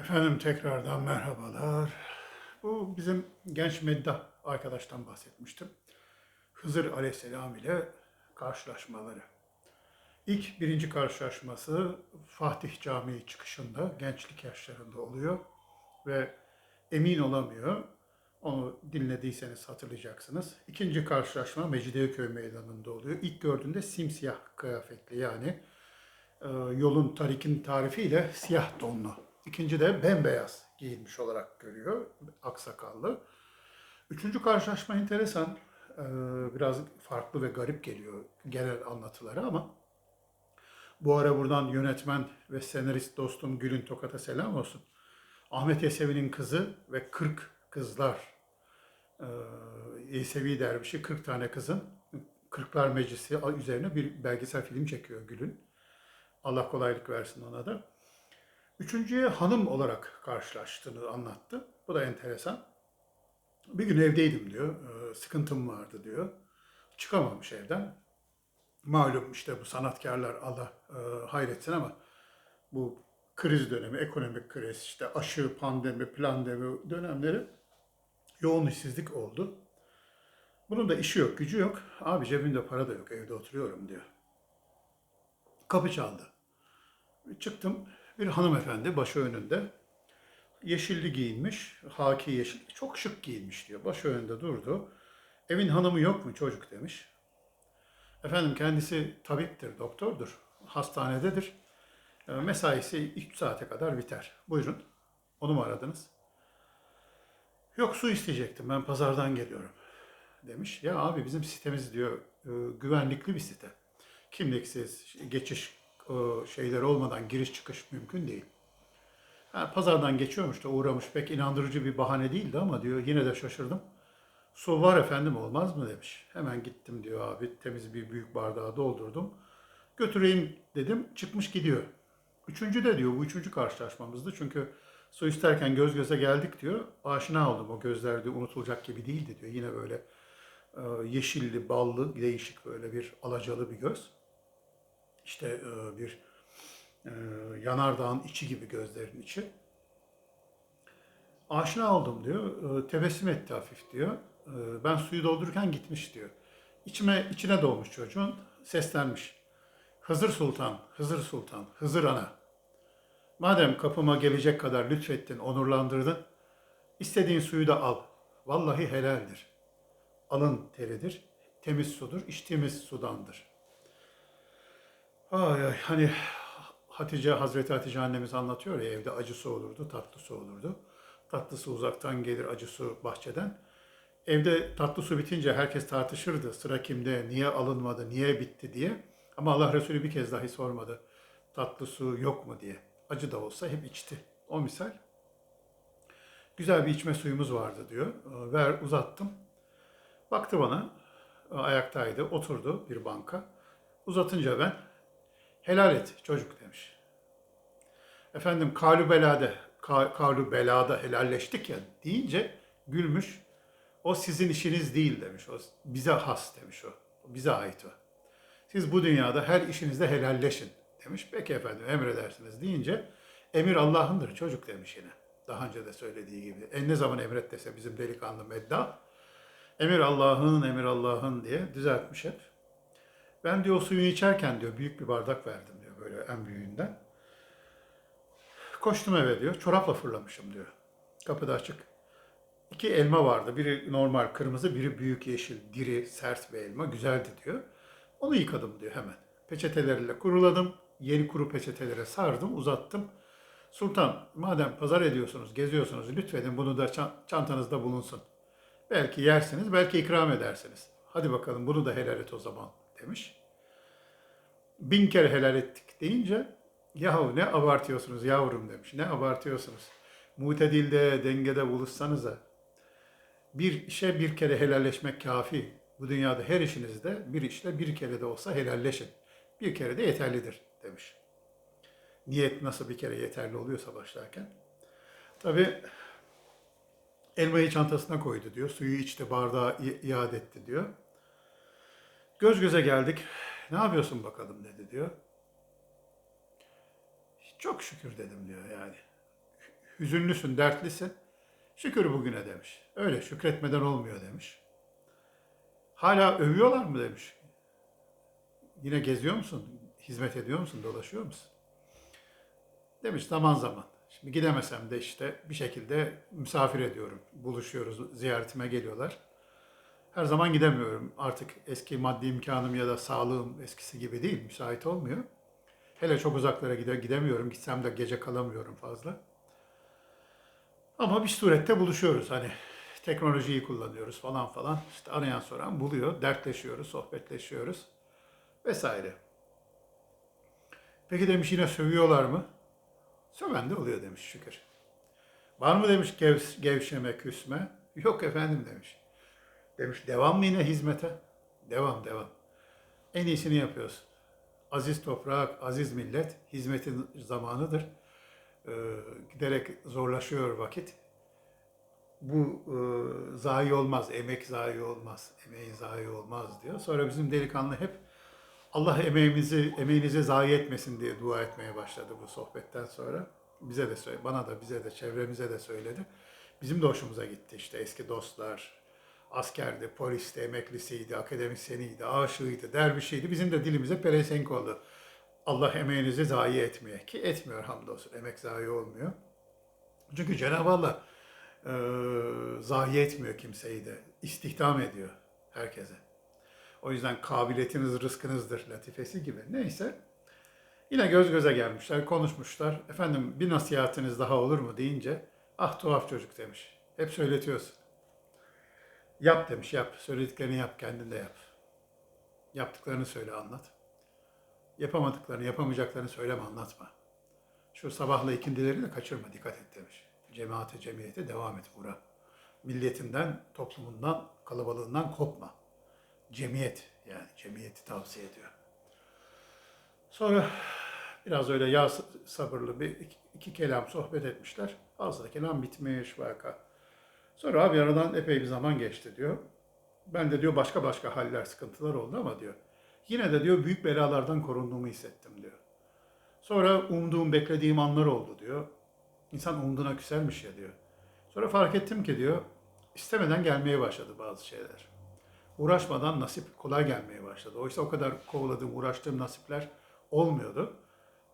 Efendim tekrardan merhabalar. Bu bizim genç meddah arkadaştan bahsetmiştim. Hızır Aleyhisselam ile karşılaşmaları. İlk birinci karşılaşması Fatih Camii çıkışında gençlik yaşlarında oluyor ve emin olamıyor. Onu dinlediyseniz hatırlayacaksınız. İkinci karşılaşma Mecidiyeköy Meydanı'nda oluyor. İlk gördüğünde simsiyah kıyafetli yani e, yolun tarikin tarifiyle siyah donlu. İkinci de bembeyaz giyinmiş olarak görüyor. Aksakallı. Üçüncü karşılaşma enteresan. E, biraz farklı ve garip geliyor genel anlatıları ama bu ara buradan yönetmen ve senarist dostum Gülün Tokat'a selam olsun. Ahmet Yesevi'nin kızı ve 40 kızlar e, Yesevi dervişi 40 tane kızın Kırklar Meclisi üzerine bir belgesel film çekiyor Gül'ün. Allah kolaylık versin ona da. Üçüncüye hanım olarak karşılaştığını anlattı. Bu da enteresan. Bir gün evdeydim diyor. e, Sıkıntım vardı diyor. Çıkamamış evden. Malum işte bu sanatkarlar Allah e, hayretsin ama bu kriz dönemi, ekonomik kriz, işte aşı, pandemi, pandemi dönemleri yoğun işsizlik oldu. Bunun da işi yok, gücü yok. Abi cebimde para da yok, evde oturuyorum diyor. Kapı çaldı. Çıktım, bir hanımefendi başı önünde. Yeşilli giyinmiş, haki yeşil, çok şık giyinmiş diyor. Başı önünde durdu. Evin hanımı yok mu çocuk demiş. Efendim kendisi tabiptir, doktordur, hastanededir. E, Mesaisi 3 saate kadar biter. Buyurun, onu mu aradınız? Yok su isteyecektim, ben pazardan geliyorum demiş. Ya abi bizim sitemiz diyor e, güvenlikli bir site. Kimliksiz, geçiş şeyler olmadan giriş çıkış mümkün değil. Ha, pazardan geçiyormuş da uğramış pek inandırıcı bir bahane değildi ama diyor yine de şaşırdım. Su var efendim olmaz mı demiş. Hemen gittim diyor abi temiz bir büyük bardağı doldurdum. Götüreyim dedim çıkmış gidiyor. Üçüncü de diyor bu üçüncü karşılaşmamızdı. Çünkü su isterken göz göze geldik diyor. Aşina oldum o gözler diyor unutulacak gibi değildi diyor. Yine böyle e, yeşilli, ballı, değişik böyle bir alacalı bir göz. İşte e, bir e, yanardağın içi gibi gözlerin içi. Aşina oldum diyor. E, tebessüm etti hafif diyor. Ben suyu doldururken gitmiş diyor. İçime, içine doğmuş çocuğun. Seslenmiş. Hızır Sultan, Hızır Sultan, Hızır Ana. Madem kapıma gelecek kadar lütfettin, onurlandırdın. istediğin suyu da al. Vallahi helaldir. Alın teridir. Temiz sudur, içtiğimiz sudandır. Ay ay hani Hatice, Hazreti Hatice annemiz anlatıyor ya evde acı su olurdu, tatlı su olurdu. Tatlı su uzaktan gelir, acı su bahçeden. Evde tatlı su bitince herkes tartışırdı. Sıra kimde, niye alınmadı, niye bitti diye. Ama Allah Resulü bir kez dahi sormadı. Tatlı su yok mu diye. Acı da olsa hep içti. O misal. Güzel bir içme suyumuz vardı diyor. Ver uzattım. Baktı bana. Ayaktaydı. Oturdu bir banka. Uzatınca ben helal et çocuk demiş. Efendim kalu belade, ka- kalu belada helalleştik ya deyince gülmüş. O sizin işiniz değil demiş. O bize has demiş o. Bize ait o. Siz bu dünyada her işinizde helalleşin demiş. Peki efendim emredersiniz deyince emir Allah'ındır çocuk demiş yine. Daha önce de söylediği gibi. En ne zaman emret dese bizim delikanlı medda. Emir Allah'ın, emir Allah'ın diye düzeltmiş hep. Ben diyor suyunu içerken diyor büyük bir bardak verdim diyor böyle en büyüğünden. Koştum eve diyor. Çorapla fırlamışım diyor. Kapıda açık. İki elma vardı. Biri normal kırmızı, biri büyük yeşil, diri, sert bir elma. Güzeldi diyor. Onu yıkadım diyor hemen. Peçetelerle kuruladım. Yeni kuru peçetelere sardım, uzattım. Sultan, madem pazar ediyorsunuz, geziyorsunuz, lütfedin bunu da çan- çantanızda bulunsun. Belki yersiniz, belki ikram edersiniz. Hadi bakalım bunu da helal et o zaman demiş. Bin kere helal ettik deyince yahu ne abartıyorsunuz yavrum demiş. Ne abartıyorsunuz. Mutedilde, dengede buluşsanıza. Bir işe bir kere helalleşmek kafi. Bu dünyada her işinizde bir işle bir kere de olsa helalleşin. Bir kere de yeterlidir demiş. Niyet nasıl bir kere yeterli oluyorsa başlarken. Tabi elmayı çantasına koydu diyor. Suyu içti, bardağı iade etti diyor. Göz göze geldik. Ne yapıyorsun bakalım dedi diyor. Çok şükür dedim diyor yani. hüzünlüsün, dertlisin. Şükür bugüne demiş. Öyle şükretmeden olmuyor demiş. Hala övüyorlar mı demiş. Yine geziyor musun? Hizmet ediyor musun? Dolaşıyor musun? Demiş zaman zaman. Şimdi gidemesem de işte bir şekilde misafir ediyorum. Buluşuyoruz, ziyaretime geliyorlar. Her zaman gidemiyorum. Artık eski maddi imkanım ya da sağlığım eskisi gibi değil, müsait olmuyor. Hele çok uzaklara gide gidemiyorum. Gitsem de gece kalamıyorum fazla. Ama bir surette buluşuyoruz. Hani teknolojiyi kullanıyoruz falan falan. İşte arayan soran buluyor. Dertleşiyoruz, sohbetleşiyoruz vesaire. Peki demiş yine sövüyorlar mı? Söven de oluyor demiş şükür. Var mı demiş gev- gevşeme, küsme? Yok efendim demiş. Demiş devam mı yine hizmete? Devam, devam. En iyisini yapıyorsun. Aziz toprak, aziz millet, hizmetin zamanıdır. Ee, giderek zorlaşıyor vakit. Bu e, zayi olmaz, emek zayi olmaz, emeğin zayi olmaz diyor. Sonra bizim delikanlı hep Allah emeğimizi, emeğinizi zayi etmesin diye dua etmeye başladı bu sohbetten sonra. Bize de söyle, bana da bize de çevremize de söyledi. Bizim de hoşumuza gitti işte eski dostlar, askerdi, polisti, emeklisiydi, akademisyeniydi, aşığıydı, dervişiydi. Bizim de dilimize pelesenk oldu. Allah emeğinizi zayi etmeye ki etmiyor hamdolsun. Emek zayi olmuyor. Çünkü Cenab-ı Allah e, zayi etmiyor kimseyi de. istihdam ediyor herkese. O yüzden kabiliyetiniz rızkınızdır latifesi gibi. Neyse. Yine göz göze gelmişler, konuşmuşlar. Efendim bir nasihatiniz daha olur mu deyince ah tuhaf çocuk demiş. Hep söyletiyorsun. Yap demiş yap. Söylediklerini yap kendin de yap. Yaptıklarını söyle anlat. Yapamadıklarını, yapamayacaklarını söyleme anlatma. Şu sabahla ikindileri de kaçırma dikkat et demiş. Cemaate, cemiyete devam et uğra. Milletinden, toplumundan, kalabalığından kopma. Cemiyet yani cemiyeti tavsiye ediyor. Sonra biraz öyle ya sabırlı bir iki, iki kelam sohbet etmişler. Fazla kelam bitmiş vaka. Sonra abi aradan epey bir zaman geçti diyor. Ben de diyor başka başka haller, sıkıntılar oldu ama diyor. Yine de diyor büyük belalardan korunduğumu hissettim diyor. Sonra umduğum, beklediğim anlar oldu diyor. İnsan umduğuna küsermiş ya diyor. Sonra fark ettim ki diyor, istemeden gelmeye başladı bazı şeyler. Uğraşmadan nasip kolay gelmeye başladı. Oysa o kadar kovaladığım, uğraştığım nasipler olmuyordu.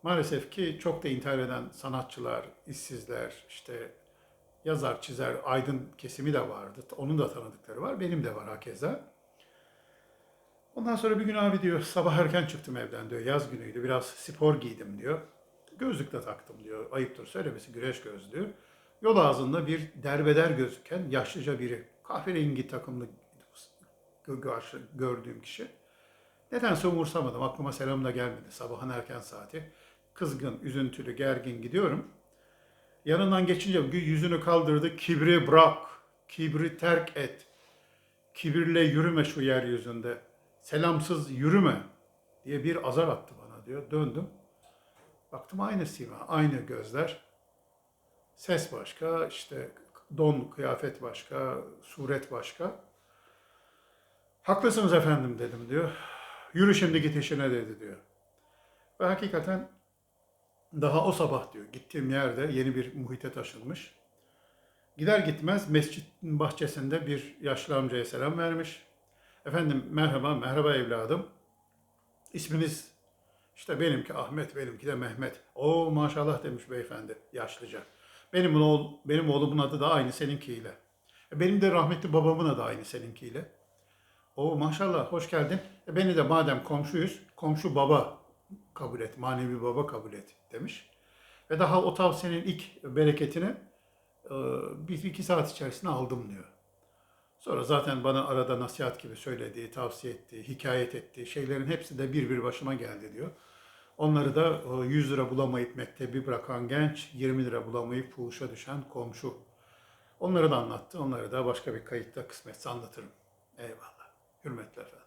Maalesef ki çok da intihar eden sanatçılar, işsizler, işte yazar, çizer, aydın kesimi de vardı. Onun da tanıdıkları var. Benim de var hakeza. Ondan sonra bir gün abi diyor sabah erken çıktım evden diyor. Yaz günüydü. Biraz spor giydim diyor. Gözlük de taktım diyor. Ayıptır söylemesi güneş gözlüğü. Yol ağzında bir derbeder gözüken yaşlıca biri. Kahverengi takımlı gö- gördüğüm kişi. Nedense umursamadım. Aklıma selam da gelmedi. Sabahın erken saati. Kızgın, üzüntülü, gergin gidiyorum. Yanından geçince yüzünü kaldırdı. Kibri bırak, kibri terk et. Kibirle yürüme şu yeryüzünde. Selamsız yürüme diye bir azar attı bana diyor. Döndüm. Baktım aynı sima, aynı gözler. Ses başka, işte don, kıyafet başka, suret başka. Haklısınız efendim dedim diyor. Yürü şimdi git işine dedi diyor. Ve hakikaten daha o sabah diyor gittiğim yerde yeni bir muhite taşınmış. Gider gitmez mescitin bahçesinde bir yaşlı amcaya selam vermiş. Efendim merhaba, merhaba evladım. İsminiz işte benimki Ahmet, benimki de Mehmet. O maşallah demiş beyefendi yaşlıca. Benim oğul, benim oğlumun adı da aynı seninkiyle. E, Benim de rahmetli babamın adı aynı seninkiyle. O maşallah hoş geldin. E, beni de madem komşuyuz, komşu baba kabul et, manevi baba kabul et demiş. Ve daha o tavsiyenin ilk bereketini e, bir iki saat içerisinde aldım diyor. Sonra zaten bana arada nasihat gibi söylediği, tavsiye ettiği, hikayet ettiği şeylerin hepsi de bir bir başıma geldi diyor. Onları da e, 100 lira bulamayıp mektebi bırakan genç, 20 lira bulamayıp fuhuşa düşen komşu. Onları da anlattı. Onları da başka bir kayıtta kısmetse anlatırım. Eyvallah. Hürmetler efendim.